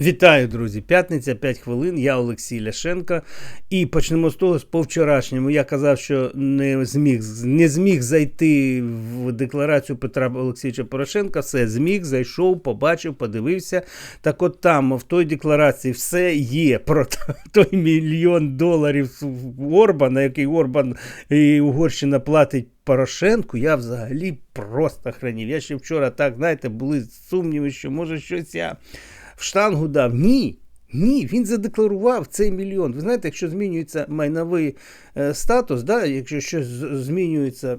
Вітаю, друзі! П'ятниця 5 хвилин. Я Олексій Ляшенко. І почнемо з того, з по вчорашньому. Я казав, що не зміг не зміг зайти в декларацію Петра Олексійовича Порошенка. Все зміг, зайшов, побачив, подивився. Так от там, в той декларації, все є про той мільйон доларів Орбана, який Орбан і Угорщина платить. Порошенку я взагалі просто хранів. Я ще вчора так, знаєте, були сумніви, що може щось я в штангу дав. Ні. Ні, він задекларував цей мільйон. Ви знаєте, якщо змінюється майновий е, статус, да, якщо щось змінюється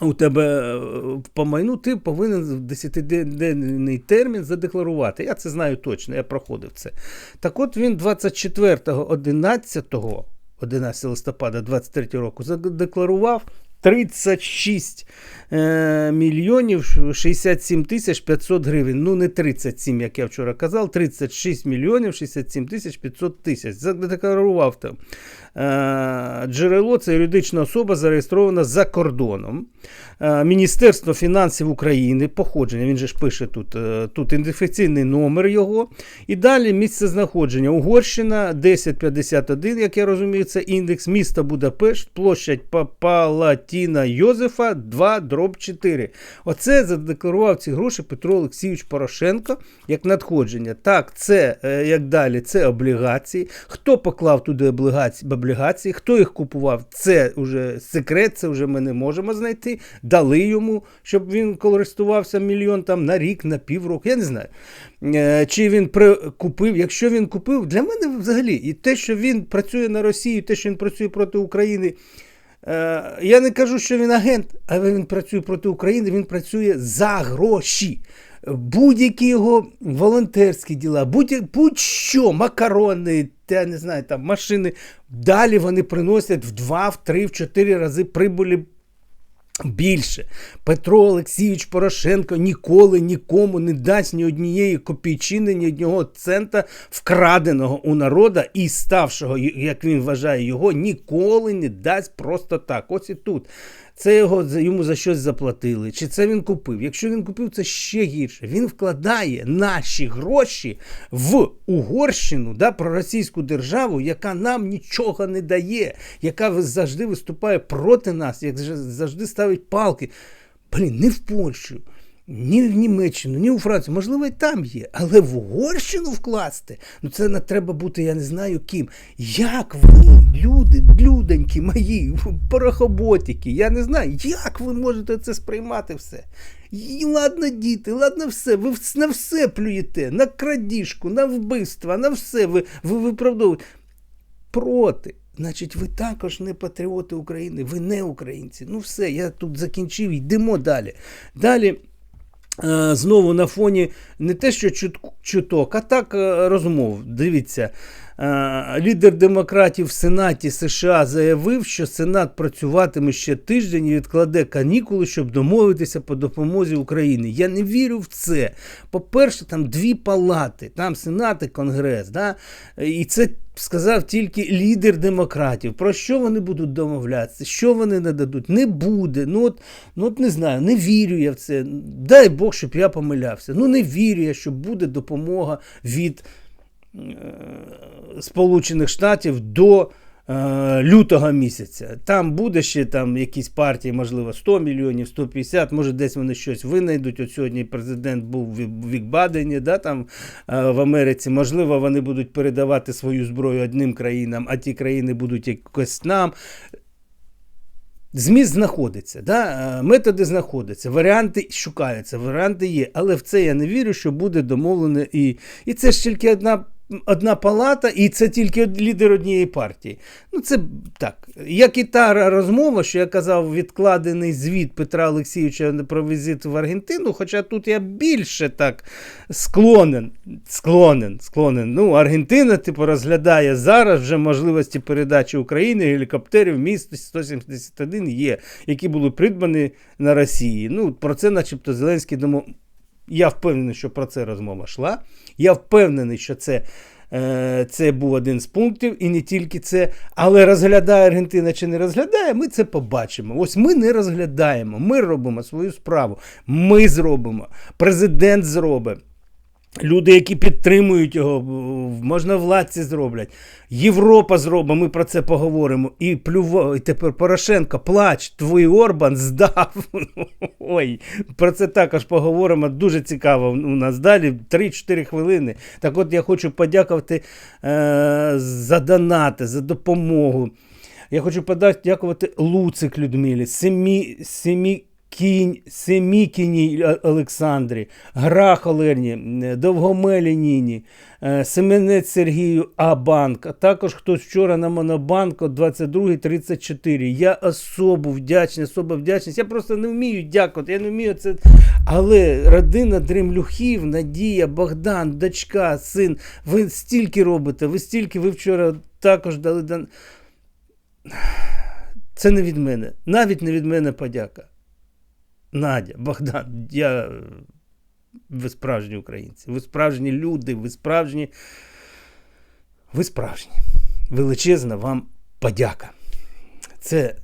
у тебе е, по майну, ти повинен в 10-денний термін задекларувати. Я це знаю точно, я проходив це. Так от він 24 11 11 листопада 23 року задекларував 36 е, мільйонів 67 тисяч 500 гривень. Ну, не 37, як я вчора казав, 36 мільйонів 67 тисяч 500 тисяч. Задекларував там. Е, джерело це юридична особа зареєстрована за кордоном. Е, Міністерство фінансів України, походження, він же ж пише тут е, тут ідентифікаційний номер його. І далі місце знаходження. Угорщина 1051, як я розумію, це індекс міста Будапешт, площадь Палатіна Йозефа 2 дроб 4. Оце задекларував ці гроші Петро Олексійович Порошенко як надходження. Так, це як далі, це облігації. Хто поклав туди облігації? Облігації. Хто їх купував? Це вже секрет, це вже ми не можемо знайти. Дали йому, щоб він користувався мільйон там на рік, на півроку. Я не знаю. Е, чи він купив. Якщо він купив, для мене взагалі і те, що він працює на Росію, те, що він працює проти України. Е, я не кажу, що він агент, але він працює проти України, він працює за гроші будь-які його волонтерські діла, будь-що, макарони, я не знаю, там машини. Далі вони приносять в два, в три, в чотири рази прибулі. Більше Петро Олексійович Порошенко ніколи нікому не дасть ні однієї копійчини, ні одного цента вкраденого у народа і ставшого, як він вважає, його ніколи не дасть просто так. Ось і тут це його йому за щось заплатили, чи це він купив. Якщо він купив, це ще гірше. Він вкладає наші гроші в Угорщину, да, про російську державу, яка нам нічого не дає, яка завжди виступає проти нас, як завжди ставить палки. Блін, не в Польщу ні в Німеччину, ні у Францію. Можливо, і там є, але в Угорщину вкласти, ну це не треба бути, я не знаю ким. Як ви, люди, люденькі мої, порохоботики, я не знаю, як ви можете це сприймати все? І ладно, діти, ладно, все, ви на все плюєте, на крадіжку, на вбивство, на все ви ви виправдовуєте. Проти. Значить, ви також не патріоти України, ви не українці. Ну все, я тут закінчив, йдемо далі. Далі. Е, знову на фоні не те, що чуток, а так е, розмов. Дивіться, лідер демократів в Сенаті США заявив, що Сенат працюватиме ще тиждень і відкладе канікули, щоб домовитися по допомозі Україні. Я не вірю в це. По-перше, там дві палати, там Сенат і Конгрес. Да? І це сказав тільки лідер демократів. Про що вони будуть домовлятися? Що вони не дадуть? Не буде. Ну от, ну от не знаю, не вірю я в це. Дай Бог, щоб я помилявся. Ну не вірю я, що буде допомога від е, Сполучених Штатів до. Е, лютого місяця. Там буде ще там якісь партії, можливо, 100 мільйонів, 150, може десь вони щось винайдуть. От сьогодні президент був в Вікбадені, да, там е, в Америці. Можливо, вони будуть передавати свою зброю одним країнам, а ті країни будуть якось нам. Зміст знаходиться, да? Е, методи знаходяться, варіанти шукаються, варіанти є. Але в це я не вірю, що буде домовлено. І і це ж тільки одна одна палата, і це тільки лідер однієї партії. Ну, це так. Як і та розмова, що я казав, відкладений звіт Петра Олексійовича про візит в Аргентину. Хоча тут я більше так склонен. склонен, склонен. Ну, Аргентина, типу, розглядає зараз вже можливості передачі України гелікоптерів міст 171 є, які були придбані на Росії. Ну, Про це, начебто, Зеленський думав. Я впевнений, що про це розмова йшла. Я впевнений, що це е, це був один з пунктів, і не тільки це. Але розглядає Аргентина чи не розглядає, ми це побачимо. Ось ми не розглядаємо. Ми робимо свою справу. Ми зробимо. Президент зробить. Люди, які підтримують його, можна владці зроблять. Європа зробить, ми про це поговоримо. І плюва, і тепер Порошенко, плач, твій Орбан здав. Ой, про це також поговоримо. Дуже цікаво у нас далі. 3-4 хвилини. Так от я хочу подякувати е, за донати, за допомогу. Я хочу подякувати Луцик Людмилі, Семі, Семі Кінь, Семікіній Олександрі, Грах Олені, Довгомелі Ніні, е, Семенець Сергію Абанк, а також хтось вчора на Монобанку 22.34. Я особо вдячний, особо вдячний. Я просто не вмію дякувати. Я не вмію це. Але родина Дремлюхів, Надія, Богдан, дочка, син. Ви стільки робите, ви стільки, ви вчора також дали. Це не від мене. Навіть не від мене подяка. Надя, Богдан, я... ви справжні українці, ви справжні люди, ви справжні. Ви справжні. Величезна вам подяка. Це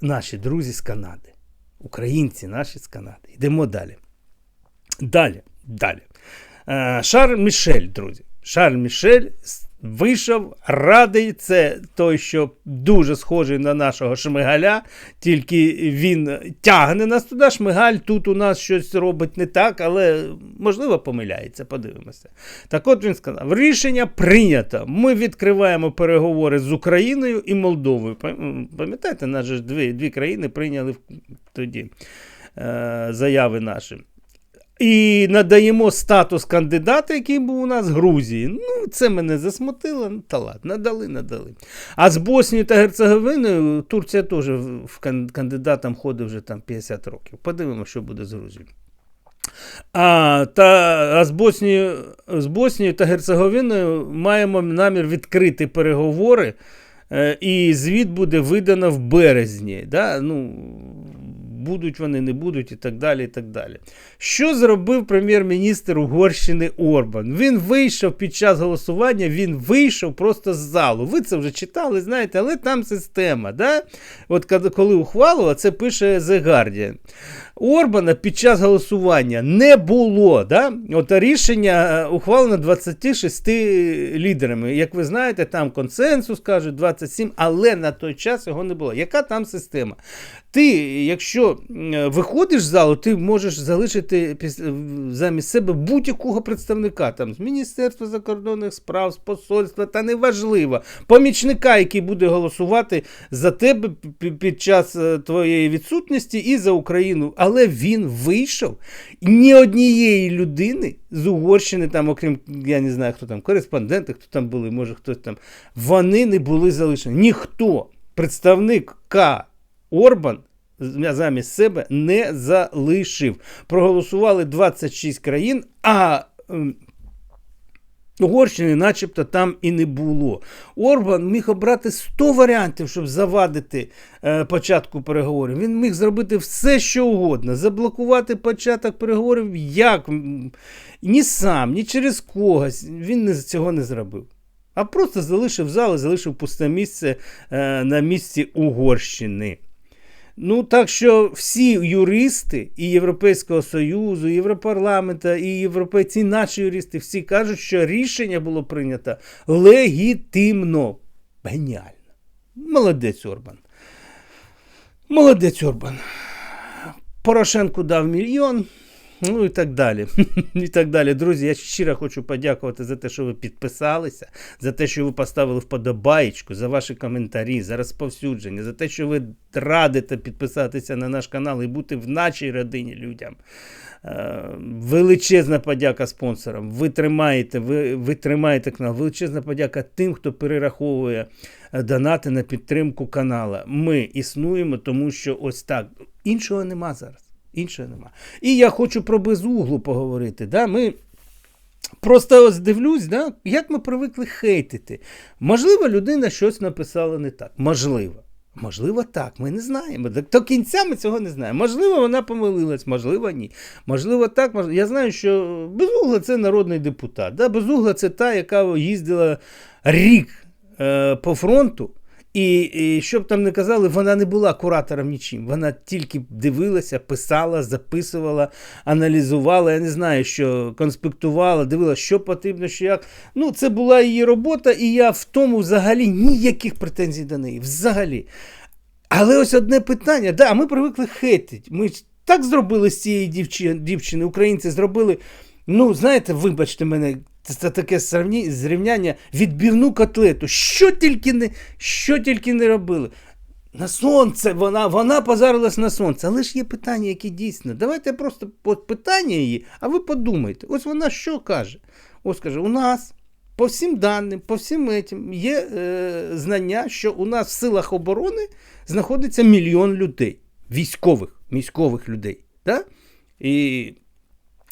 наші друзі з Канади. Українці наші з Канади. Йдемо далі. Далі. Далі. Е, Шарль Мішель, друзі. Шарль Мішель Вийшов радий, це той, що дуже схожий на нашого Шмигаля, тільки він тягне нас туди. Шмигаль тут у нас щось робить не так, але можливо помиляється. Подивимося. Так от він сказав: рішення прийнято. Ми відкриваємо переговори з Україною і Молдовою. Пам'ятаєте, нас ж дві, дві країни прийняли тоді е, заяви наші. І надаємо статус кандидата, який був у нас в Грузії. Ну, це мене засмутило. Та ладно, надали, надали. А з Боснією та Герцеговиною Турція теж в кандидатам ходить вже там 50 років. Подивимося, що буде з Грузією. А та, а з Боснією з Боснією та Герцеговиною маємо намір відкрити переговори, е, і звіт буде видано в березні. Да? Ну, будуть вони, не будуть і так далі. і так далі. Що зробив прем'єр-міністр Угорщини Орбан? Він вийшов під час голосування, він вийшов просто з залу. Ви це вже читали, знаєте, але там система. Да? От коли ухвалила, це пише The Guardian. Орбана під час голосування не було. Да? От Рішення е, ухвалено 26 лідерами. Як ви знаєте, там консенсус кажуть 27, але на той час його не було. Яка там система? Ти, якщо виходиш з залу, ти можеш залишити замість себе будь-якого представника там з Міністерства закордонних справ, з посольства, та неважливо, помічника, який буде голосувати за тебе під час е, твоєї відсутності і за Україну. Але він вийшов ні однієї людини з Угорщини, там, окрім я не знаю, хто там, кореспонденти, хто там були, може хтось там, вони не були залишені. Ніхто, представник К. Орбан замість себе не залишив. Проголосували 26 країн, а ем, Угорщини начебто там і не було. Орбан міг обрати 100 варіантів, щоб завадити е, початку переговорів. Він міг зробити все, що угодно, заблокувати початок переговорів як ні сам, ні через когось. Він цього не зробив. А просто залишив зал і залишив пусте місце е, на місці Угорщини. Ну, так що всі юристи і Європейського Союзу, і Європарламента, і європейці, наші юристи, всі кажуть, що рішення було прийнято легітимно. Геніально. Молодець Орбан. Молодець Орбан. Порошенку дав мільйон. Ну і так далі. І так далі. Друзі, я щиро хочу подякувати за те, що ви підписалися, за те, що ви поставили вподобаєчку, за ваші коментарі, за розповсюдження, за те, що ви радите підписатися на наш канал і бути в нашій родині людям. Е, величезна подяка спонсорам. Ви тримаєте, ви, ви тримаєте канал. Величезна подяка тим, хто перераховує е, донати на підтримку канала. Ми існуємо, тому що ось так. Іншого нема зараз. Іншого нема. І я хочу про безуглу поговорити. Да? Ми Просто ось дивлюсь, да? як ми привикли хейтити. Можливо, людина щось написала не так. Можливо. Можливо, так, ми не знаємо. До кінця ми цього не знаємо. Можливо, вона помилилась, можливо, ні. Можливо, так. Можливо. Я знаю, що Безугла це народний депутат. Да? Безугла це та, яка їздила рік е, по фронту І, і що б там не казали, вона не була куратором нічим. Вона тільки дивилася, писала, записувала, аналізувала. Я не знаю, що конспектувала, дивилася, що потрібно, що як. Ну, це була її робота, і я в тому взагалі ніяких претензій до неї. Взагалі. Але ось одне питання. Да, ми привикли хейтити. Ми ж так зробили з цієї дівчини, дівчини. Українці зробили. Ну, знаєте, вибачте мене, це таке зрівняння відбивну котлету. Що тільки не, що тільки не робили. На сонце вона, вона позарилась на сонце. Але ж є питання, які дійсно. Давайте просто питання її, а ви подумайте. Ось вона що каже? Ось каже, у нас по всім даним, по всім етім є е, знання, що у нас в силах оборони знаходиться мільйон людей, військових, військових людей. Да? І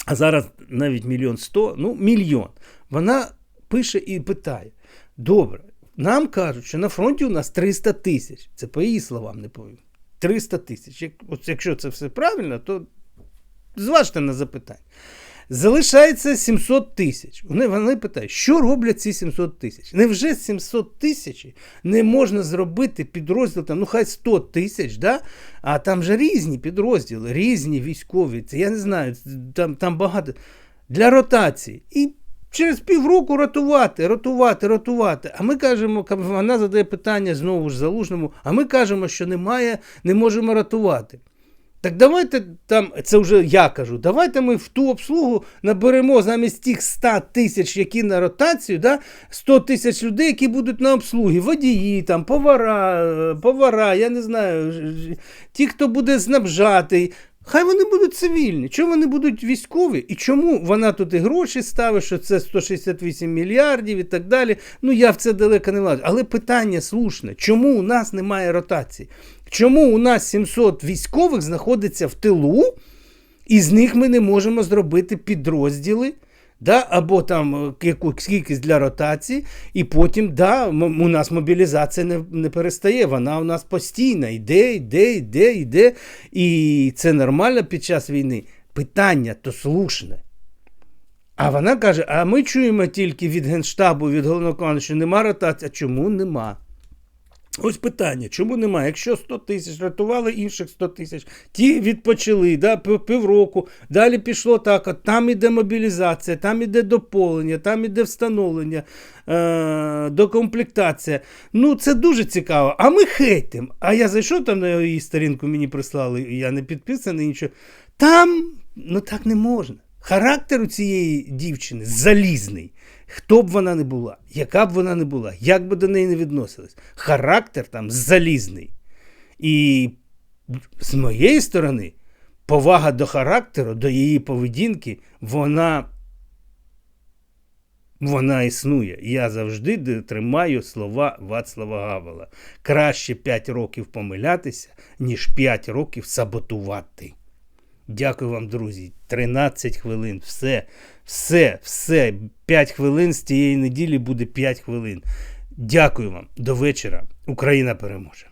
а зараз навіть мільйон сто, ну мільйон. Вона пише і питає: добре, нам кажуть, що на фронті у нас 300 тисяч. Це по її словам не повім. 300 тисяч. Як, от якщо це все правильно, то зважте на запитання. Залишається 700 тисяч. Вони, вони питають, що роблять ці 700 тисяч? Невже з 700 тисяч не можна зробити підрозділ, там, ну хай 100 тисяч, да? а там же різні підрозділи, різні військові. Це я не знаю, там, там багато для ротації. І через півроку ротувати, ротувати, ротувати. А ми кажемо, вона задає питання знову ж залужному, а ми кажемо, що немає, не можемо ротувати. Так давайте там, це вже я кажу, давайте ми в ту обслугу наберемо замість тих 100 тисяч, які на ротацію, да, 100 тисяч людей, які будуть на обслугі, водії, там, повара, е, повара, я не знаю, ті, хто буде снабжати. Хай вони будуть цивільні. Чому вони будуть військові? І чому вона тут і гроші ставить, що це 168 мільярдів і так далі. Ну я в це далеко не влажу. Але питання слушне: чому у нас немає ротації? Чому у нас 700 військових знаходиться в тилу, і з них ми не можемо зробити підрозділи? Да, або там е, якусь кількість для ротації, і потім да, у нас мобілізація не, не перестає. Вона у нас постійна, йде, йде, йде, йде. І це нормально під час війни. Питання то слушне. А вона каже: а ми чуємо тільки від Генштабу, від головного що нема ротації. А чому нема? Ось питання, чому немає? Якщо 100 тисяч рятували інших 100 тисяч, ті відпочили да, півроку, далі пішло так, от там іде мобілізація, там іде доповнення, там іде встановлення, е- докомплектація. Ну, це дуже цікаво. А ми хейтим. А я зайшов там на її сторінку, мені прислали, я не підписаний, нічого. Там, ну так не можна. Характер у цієї дівчини залізний. Хто б вона не була, яка б вона не була, як би до неї не відносились, характер там залізний. І з моєї сторони, повага до характеру, до її поведінки, вона, вона існує. Я завжди тримаю слова Вацлава Гавела. Краще 5 років помилятися, ніж 5 років саботувати. Дякую вам, друзі. 13 хвилин. Все, все, все. 5 хвилин з цієї неділі буде 5 хвилин. Дякую вам. До вечора. Україна переможе.